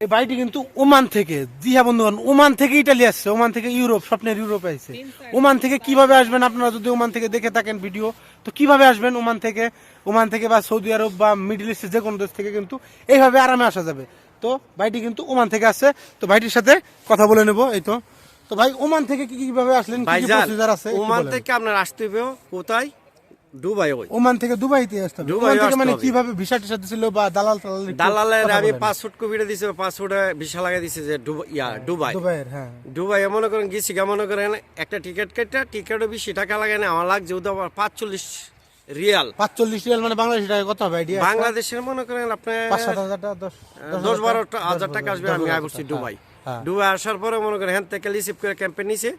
এই বাড়িটি কিন্তু ওমান থেকে। জি হ্যাঁ বন্ধুগণ ওমান থেকে ইটালি আসছে ওমান থেকে ইউরোপ স্বপ্নের ইউরোপ আসছে ওমান থেকে কীভাবে আসবেন আপনারা যদি ওমান থেকে দেখে থাকেন ভিডিও তো কীভাবে আসবেন ওমান থেকে? ওমান থেকে বা সৌদি আরব বা মিডল ইস্টের যে কোনো দেশ থেকে কিন্তু এইভাবে আরামে আসা যাবে। তো ভাইটি কিন্তু ওমান থেকে আসছে। তো ভাইটির সাথে কথা বলে নেব এই তো। তো ভাই ওমান থেকে কি কীভাবে আসলেন? কি কি ভাইজান প্রসিজার আছে? ওমান থেকে আপনার আসতে হবে। কোথায়? দুবাই ওই। ওমান থেকে দুবাইতে আসতে হবে। ওমান থেকে মানে কীভাবে ভিসা টিসা দিছিল বা দালাল টালাল দালালের আমি পাসপোর্ট কপিটা দিছে পাসপোর্টে ভিসা লাগাই দিছে যে ইয়া দুবাই। দুবাইয়ের হ্যাঁ। দুবাই মনে করেন গেছি মনে করেন একটা টিকিট কেটে টিকিটও বেশি টাকা লাগে না আমার লাগছে ওটা আবার পাঁচচল্লিশ রিয়াল। পাঁচচল্লিশ রিয়াল মানে বাংলাদেশি টাকা কত হবে আইডিয়া বাংলাদেশের মনে করেন আপনার পাঁচ সাত হাজার টাকা দশ দশ বারো হাজার টাকা আসবে আমি আসছি দুবাই। হ্যাঁ। দুবাই আসার পরে মনে করেন হ্যান থেকে রিসিভ করে ক্যাম্পে নিছে।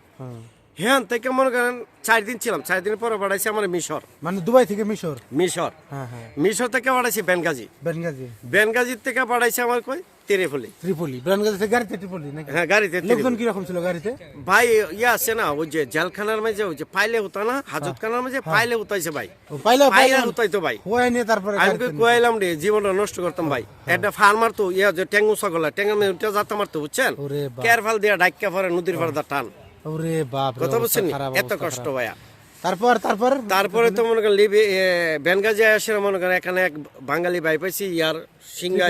হ্যাঁ। থেকে মনে করেন চার দিন ছিলাম চার দিন পরে পাঠাইছে আমার মিশর। মানে দুবাই থেকে মিশর? মিশর। হ্যাঁ হ্যাঁ। মিশর থেকে পাঠাইছে বেনগাজি। বেনগাজি। বেনগাজির থেকে পাঠাইছে আমার কই? তেরেফলি ত্রিপলি। বেনগাজি থেকে গাড়িতে ত্রিপলি নাকি? হ্যাঁ গাড়িতে লোকজন ত্রিপলি। কীরকম ছিল গাড়িতে? ভাই ইয়ে আছে না ওই যে জেলখানার মাঝে ওই যে পাইলে না হাজতখানার মাঝে পাইলে উতাইছে ভাই। পাইলে পাইলে উতাইতো ভাই। হয়ে নিয়ে তারপরে আমি রে জীবনটা নষ্ট করতাম ভাই। একটা ফার্মার তো ইয়া যে ট্যাঙ্গু সকলা ট্যাঙ্গের মধ্যে উঠে যেতে মারতো বুঝছেন। হ্যাঁ। দিয়া ডাক্কা পরে নদীর পাড়ে টান। ওরে বাপ কথা অবস্থা বুঝছেন নি? খারাপ, এত কষ্ট ভাইয়া। তারপর তারপর? তারপরে তো মনে করেন লিবি বেনগাজি আসে মনে করেন এখানে এক বাঙালি ভাই পাইছি ইয়ার সিঙ্গা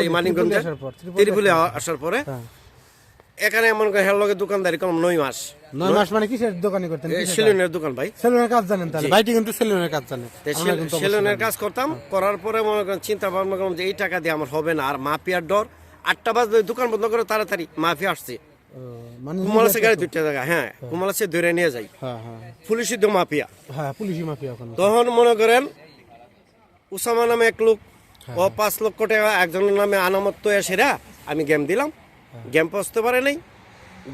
ত্রিপলি, আসার পর, হ্যাঁ। এখানে মনে করেন দোকানদারি কম নয় মাস। নয় মাস মানে কিসের দোকানে করতেন? সেলুনের দোকান ভাই। সেলুনের কাজ জানেন তাহলে। ভাইটি কিন্তু সেলুনের কাজ জানে। তো আমরা সেল- কিন্তু অবশ্যই সেলুনের কাজ করতাম করার পরে মনে করেন চিন্তা ভাবনা করলাম যে এই টাকা দিয়ে আমার হবে না। আর মাফিয়ার ডর আটটা বাজলে দোকান বন্ধ করে তাড়াতাড়ি মাফিয়া আসছে। মানে কুমালাসে গাড়ি দুইটা জায়গা হ্যাঁ কুমালাসে ধরে নিয়ে যাই। হ্যাঁ হ্যাঁ। পুলিশি তো মাফিয়া। হ্যাঁ পুলিশি মাফিয়া তখন মনে করেন উসামা নামে এক লোক হ্যাঁ। ও পাঁচ লক্ষ টাকা একজনের নামে আনামত তো সেরা আমি গেম দিলাম। হ্যাঁ। গেম পৌঁছতে পারে নাই।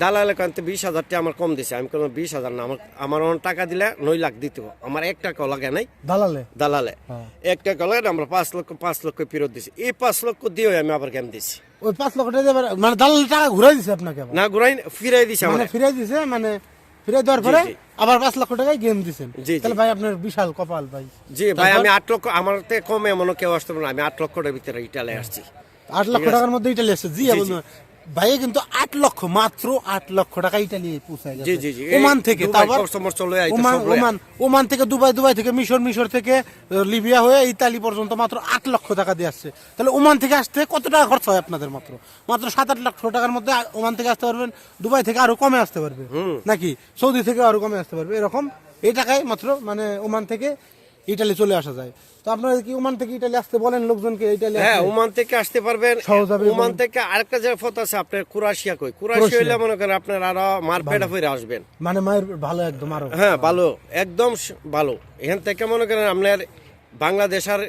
দালালে কানতে বিশ হাজার টাকা আমার কম দিছে। আমি কোনো বিশ হাজার না আমার আমার টাকা দিলে নয় লাখ দিতে। আমার এক টাকাও লাগে নাই। দালালে? দালালে। হ্যাঁ। এক টাকা লাগে আমরা পাঁচ লক্ষ পাঁচ লক্ষ ফেরত দিছি। এই পাঁচ লক্ষ দিয়ে আমি আবার গেম দিছি। ওই পাঁচ লক্ষ টাকা মানে দালাল টাকা ঘুরাই দিছে আপনাকে না ঘুরাই ফিরাই দিছে মানে ফিরাই দিছে মানে ফিরাই দেওয়ার পরে আবার পাঁচ লক্ষ টাকায় গেম জি। তাহলে ভাই আপনার বিশাল কপাল ভাই। জি ভাই আমি আট লক্ষ আমার থেকে কমে এমন কেউ আসতে পারে না। আমি আট লক্ষ টাকার ভিতরে ইটালে আসছি। আট লক্ষ টাকার মধ্যে ইটালি আসছে। জি কিন্তু আট লক্ষ মাত্র আট লক্ষ টাকা ইটালি পৌঁছায় গেছে। ওমান থেকে তারপর ওমান ওমান থেকে দুবাই দুবাই থেকে মিশর মিশর থেকে লিবিয়া হয়ে ইতালি পর্যন্ত মাত্র আট লক্ষ টাকা দিয়ে আসছে। তাহলে ওমান থেকে আসতে কত টাকা খরচ হয় আপনাদের মাত্র? মাত্র সাত আট লক্ষ টাকার মধ্যে ওমান থেকে আসতে পারবেন দুবাই থেকে আরও কমে আসতে পারবে। নাকি? সৌদি থেকে আরও কমে আসতে পারবে। এরকম এই টাকায় মাত্র মানে ওমান থেকে ইটালি চলে আসা যায়। তো আপনারা কি ওমান থেকে ইটালি আসতে বলেন? লোকজনকে ইটালি হ্যাঁ ওমান থেকে আসতে পারবেন। ওমান থেকে আরেকটা যে পথ আছে আপনার কুরাশিয়া কই? কুরাশিয়া। হইলে মনে করেন আপনার আরও মারপেটা ফিরে আসবেন। মানে মায়ের ভালো একদম আরও। হ্যাঁ ভালো। একদম ভালো। এখান থেকে মনে করেন আপনার বাংলাদেশ আর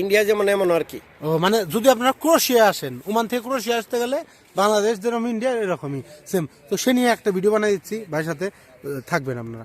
ইন্ডিয়া যেমন এমন আর কি। ও মানে যদি আপনারা ক্রোশিয়া আসেন ওমান থেকে ক্রোশিয়া আসতে গেলে বাংলাদেশ যেরকম ইন্ডিয়া এরকমই সেম তো সে নিয়ে একটা ভিডিও বানাই দিচ্ছি ভাইয়ের সাথে থাকবেন আপনারা।